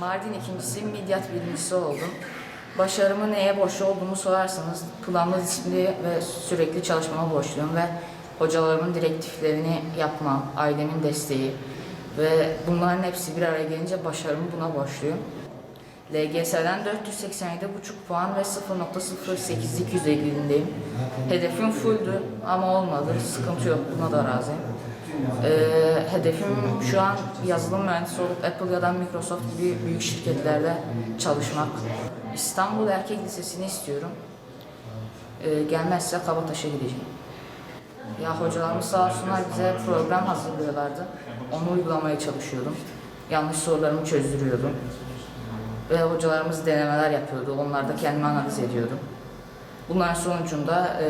Mardin ikincisi, Midyat birincisi oldum. Başarımı neye borçlu olduğumu sorarsanız planlı disiplinli ve sürekli çalışmama borçluyum ve hocalarımın direktiflerini yapmam, ailemin desteği ve bunların hepsi bir araya gelince başarımı buna borçluyum. LGS'den 487,5 puan ve 0.08'lik yüzeyliğindeyim. Hedefim fulldü ama olmadı. Sıkıntı yok. Buna da razıyım. Ee, hedefim şu an yazılım mühendisi olup Apple ya da Microsoft gibi büyük şirketlerde çalışmak. İstanbul Erkek Lisesi'ni istiyorum. Ee, gelmezse Kabataş'a gideceğim. Ya hocalarımız sağ olsunlar bize program hazırlıyorlardı. Onu uygulamaya çalışıyordum. Yanlış sorularımı çözdürüyordum. Ve hocalarımız denemeler yapıyordu. Onlarda kendimi analiz ediyordum. Bunların sonucunda e,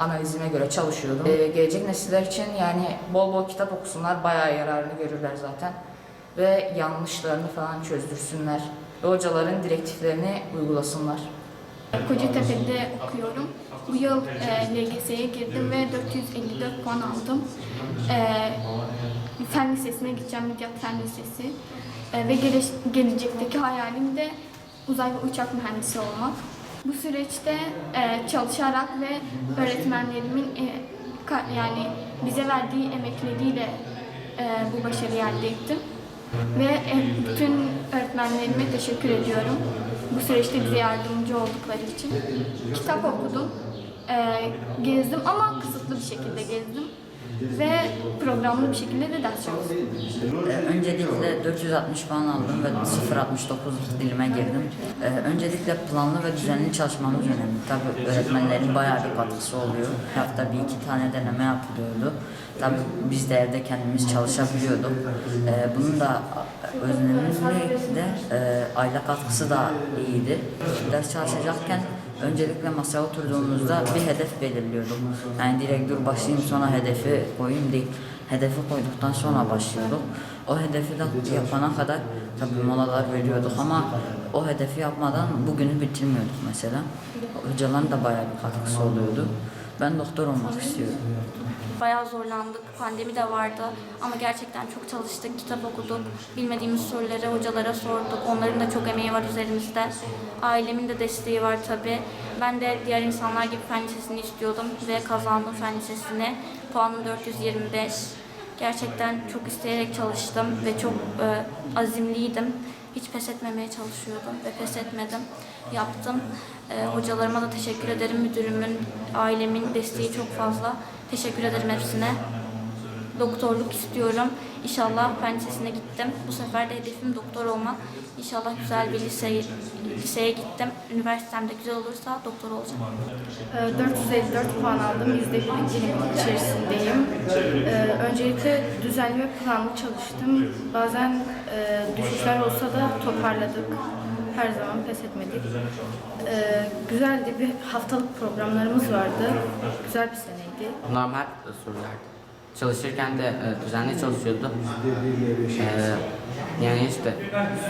analizime göre çalışıyordum. E, gelecek nesiller için yani bol bol kitap okusunlar, bayağı yararını görürler zaten. Ve yanlışlarını falan çözdürsünler. Ve hocaların direktiflerini uygulasınlar. Kocatepe'de okuyorum. Bu yıl e, LGS'ye girdim ve 454 puan aldım. E, fen lisesine gideceğim, Midyat Fen Lisesi. E, ve gele- gelecekteki hayalim de uzay ve uçak mühendisi olmak. Bu süreçte e, çalışarak ve öğretmenlerimin e, ka- yani bize verdiği emekleriyle e, bu başarıyı elde ettim. Ve e, bütün öğretmenlerime teşekkür ediyorum. Bu süreçte bize yardımcı oldukları için. Kitap okudum, e, gezdim ama kısıtlı bir şekilde gezdim. Ve programlı bir şekilde de ders çalıştım. Ee, Öncelikle 460 puan aldım ve 0.69 dilime girdim. Ee, Öncelikle planlı ve düzenli çalışmamız önemli. Tabii öğretmenlerin bayağı bir katkısı oluyor. Her hafta bir iki tane deneme yapılıyordu. Tabii biz de evde kendimiz çalışabiliyorduk. Ee, Bunun da önemli de aile katkısı da iyiydi. Ders çalışacakken öncelikle masaya oturduğumuzda bir hedef belirliyorduk. Yani direkt dur başlayayım sonra hedefi koyayım değil. Hedefi koyduktan sonra başlıyorduk. O hedefi de yapana kadar tabii molalar veriyorduk ama o hedefi yapmadan bugünü bitirmiyorduk mesela. Hocaların da bayağı bir katkısı oluyordu. Ben doktor olmak istiyorum. Bayağı zorlandık. Pandemi de vardı. Ama gerçekten çok çalıştık, kitap okuduk. Bilmediğimiz soruları hocalara sorduk. Onların da çok emeği var üzerimizde. Ailemin de desteği var tabii. Ben de diğer insanlar gibi fen lisesini istiyordum ve kazandım fen lisesini. Puanım 425. Gerçekten çok isteyerek çalıştım ve çok e, azimliydim. Hiç pes etmemeye çalışıyordum ve pes etmedim. Yaptım. E, hocalarıma da teşekkür ederim. Müdürümün, ailemin desteği çok fazla. Teşekkür ederim hepsine. Doktorluk istiyorum. İnşallah fen lisesine gittim. Bu sefer de hedefim doktor olmak. İnşallah güzel bir liseye, liseye gittim. Üniversitem de güzel olursa doktor olacağım. Ee, 454 puan aldım. %1 dilimin içerisindeyim. Ee, Öncelikle düzenli ve planlı çalıştım. Bazen e, düşüşler olsa da toparladık. Her zaman pes etmedik. Ee, Güzeldi. Bir haftalık programlarımız vardı. Güzel bir seneydi. Normal sorulardı. Çalışırken de e, düzenli çalışıyordum. E, yani işte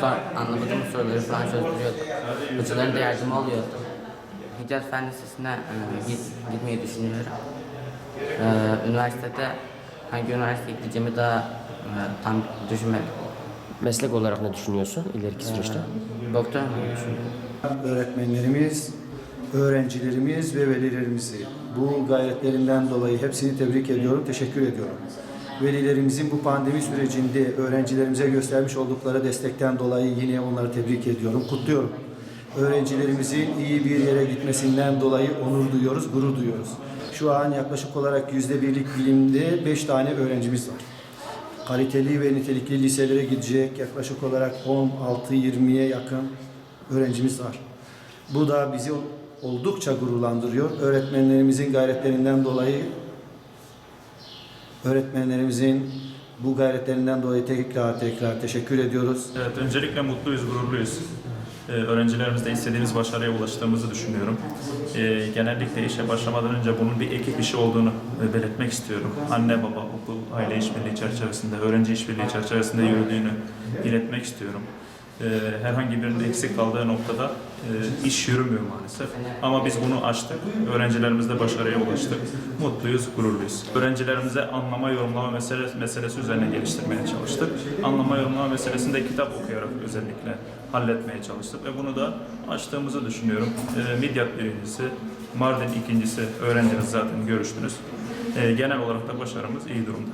sor, anlamadığım soruları falan çözdürüyordum. Hocaların da yardımı oluyordu. Hicaz Fen Lisesi'ne e, git, gitmeyi düşünüyorum. E, üniversitede hangi üniversiteye gideceğimi daha e, tam düşünmedim. Meslek olarak ne düşünüyorsun ileriki süreçte? E, doktor olmayı düşünüyorum. öğretmenlerimiz, öğrencilerimiz ve velilerimizi bu gayretlerinden dolayı hepsini tebrik ediyorum, teşekkür ediyorum. Velilerimizin bu pandemi sürecinde öğrencilerimize göstermiş oldukları destekten dolayı yine onları tebrik ediyorum, kutluyorum. Öğrencilerimizin iyi bir yere gitmesinden dolayı onur duyuyoruz, gurur duyuyoruz. Şu an yaklaşık olarak yüzde birlik bilimde beş tane öğrencimiz var kaliteli ve nitelikli liselere gidecek yaklaşık olarak 16-20'ye yakın öğrencimiz var. Bu da bizi oldukça gururlandırıyor. Öğretmenlerimizin gayretlerinden dolayı öğretmenlerimizin bu gayretlerinden dolayı tekrar tekrar teşekkür ediyoruz. Evet, öncelikle mutluyuz, gururluyuz. Ee, öğrencilerimizle istediğimiz başarıya ulaştığımızı düşünüyorum. Ee, genellikle işe başlamadan önce bunun bir ekip işi olduğunu e, belirtmek istiyorum. Anne, baba, okul, aile işbirliği çerçevesinde, öğrenci işbirliği çerçevesinde yürüdüğünü iletmek istiyorum. E, herhangi birinin eksik kaldığı noktada e, iş yürümüyor maalesef. Ama biz bunu açtık. Öğrencilerimizle başarıya ulaştık. Mutluyuz, gururluyuz. Öğrencilerimize anlama, yorumlama meselesi, meselesi üzerine geliştirmeye çalıştık. Anlama, yorumlama meselesini de kitap okuyarak özellikle halletmeye çalıştık ve bunu da açtığımızı düşünüyorum. E, Midyat birincisi, Mardin ikincisi öğrenciniz zaten görüştünüz. E, genel olarak da başarımız iyi durumda.